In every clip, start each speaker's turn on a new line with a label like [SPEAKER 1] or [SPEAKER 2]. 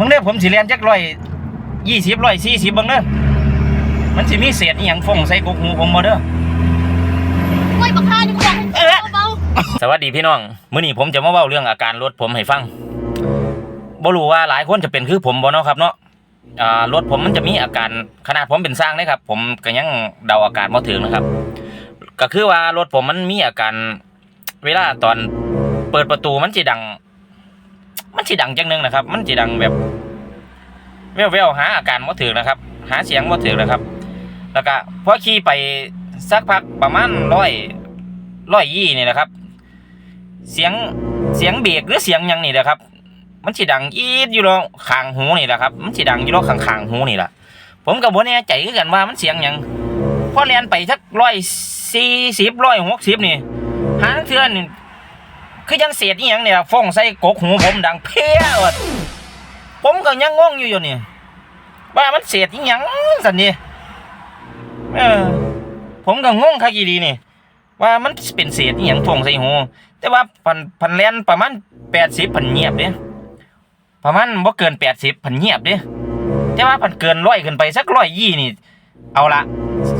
[SPEAKER 1] มึงเด้อผมสิเรียนจักร้อยยี่สิบร้อยสี่สิบบังเด้อมันสิมีเศษอีหยังฟงใส่กกหูผมบ่เด้อ
[SPEAKER 2] กล้วยบักฮานี่กูบอกให้เบา
[SPEAKER 1] สวัสดีพี่น้อง มื้อนี้ผมจะมาเว้าเรื่องอาการรถผมให้ฟังบ่รู้ว่าหลายคนจะเป็นคือผมบ่เนาะครับเนาะอ่ารถผมมันจะมีอาการขนาดผมเป็นสร้างนะครับ ผมก็ยังเดาอาการบ่ถึงนะครับ ก็คือว่ารถผมมันมีอาการ เวลาตอนเปิดประตูมันสิดัง มันสิดังจังหนึงนะครับ มันสิดังแบบแว่วๆหาอาการบ่ถึงนะครับ หาเสียงบ่ถึงนะครับ แล้วก็พอขี่ไปสักพักประมาณร้อยร้อยยี่นี่นะครับ เสียงเสียงเบรกหรือเสียงยังนี่แหละครับ มันสิดังอีดอยู่รองข้างหูนี่แหละครับ มันสิดังอยู่รองข้างข้างหูนี่แหละผมกับบ่แน่ใจคือกันว่ามันเสียงยังพอเรียนไปสักร้อยสี่สิบร้อยหกสิบนี่หาเทื่อน คือยังเศษอีหยังเนี่ยฟ้องใส่กกหูผมดังเพี้ยวผมก็ยังงงอยู่อยู่นี่ว่ามันเศษอีหยังสันนี่เออผมก็งงคักอีดีนี่ว่ามันเป็นเศษอีหยังฟ้องใส่หูแต่ว่าพันพันแลนประมาณแปดสิบพันเงียบเด้ประมาณบ่เกินแปดสิบพันเงียบเด้แต่ว่าพันเกินร้อยขึ้นไปสักร้อยยี่นี่ เอาละ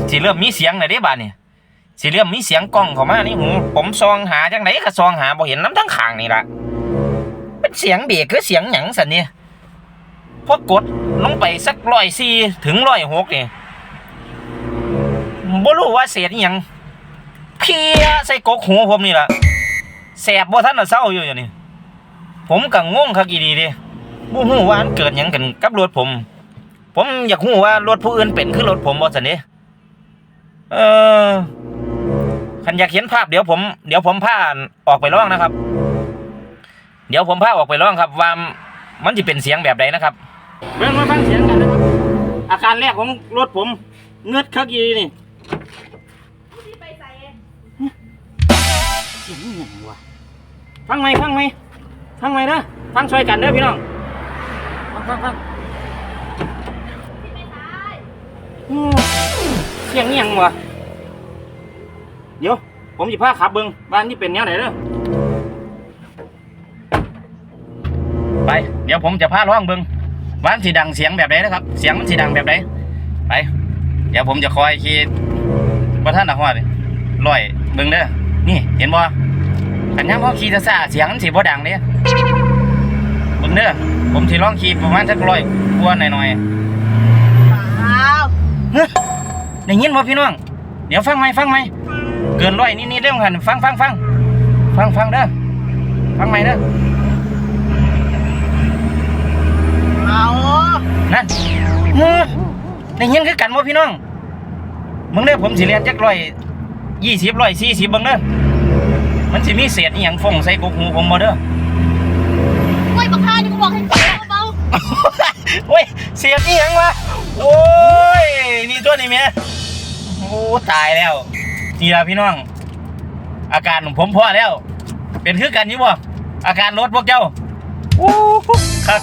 [SPEAKER 1] สิเริ่มมีเสียงเลยเด้บาดนี่ สิเริ่มมีเสียงกล้องเข้ามานี่หูผมซองหาจังไหนก็ซองหาบ่เห็นน้ำทั้งข้างนี่ละเป็นเสียงเบรกคือเสียงหยังสันนี่พอกดลงไปสักร้อยสี่ถึงร้อยหกนี่บ่รู้ว่าเศษอีหยังเพียใส่กกหูผมนี่ละแสบบ่ทันน่ะเศร้าอยู่อย่างนี้ผมก็งงคักอีดีดิบ่ฮู้ว่ามันเกิดหยังกันกับรถผม ผมอยากฮู้ว่ารถผู้อื่นเป็นคือรถผมบ่ซั่นเด้เออ คันอยากเห็นภาพเดี๋ยวผมเดี๋ยวผมพาออกไปร้องนะครับ เดี๋ยวผมพาออกไปร้องครับว่ามันสิเป็นเสียงแบบใดนะครับเบิ่งมาฟังเสียงกันนะครับ อาการแรกของรถผมเงือดคักอีดีนี่
[SPEAKER 2] ๆไปใส่
[SPEAKER 1] เสียงอหย่างวะฟังไหมฟังไหมฟังไหมเด้อฟังช่วยกันเด้อพี่น้องฟังฟังฟังอืมเสียงอหย่างวะ เดี๋ยว ผมจะพาขับเบิ้งบ้านนี่เป็นแนวไหนเด้อไป เดี๋ยวผมจะพาร้องเบิ้งบ้านสีดังเสียงแบบไหนนะครับ เสียงมันสีดังแบบไหนไป เดี๋ยวผมจะคอยขี่ว่าท่านหนักหัวเลยร้อยเบิ้งเด้อนี่เห็นบ่ขันย่ำเขาขี่ซะซ่าเสียงมันสิบ่ดังเด้เบิ่งเด้อผมสิลองขี่ประมาณสักร้อยกว่าหน่อย
[SPEAKER 2] ว้าว
[SPEAKER 1] ๆเฮ้ยได้ยินบ่พี่น้อง เดี๋ยวฟังไหมฟังไหม เกินร้อยนิดๆเรื่องหันฟังฟังฟังฟังฟังเด้อฟังไหมเด้อ
[SPEAKER 2] เอา
[SPEAKER 1] นั่นเฮ้ยได้ยินคือกันบ่พี่น้องมึงเด้อผมสิเรียนจักร้อยยี่สิบร้อยสี่สิบเบิ่งเด้อมันสิมีเศษอีหยังฟงใส่กกหูผมบ่เด้อ
[SPEAKER 2] กล้วยบักฮานี่กูบอกให้เบา
[SPEAKER 1] โอ้ยเสียนี่ยังวะโอ้ยนี่ตัวนี้เมียโอ้ตายแล้ว นี่ละพี่น้อง อาการของผมพอแล้ว เป็นคือกันอยี่บ่อาการรถพวกเจ้าโอ้ครับ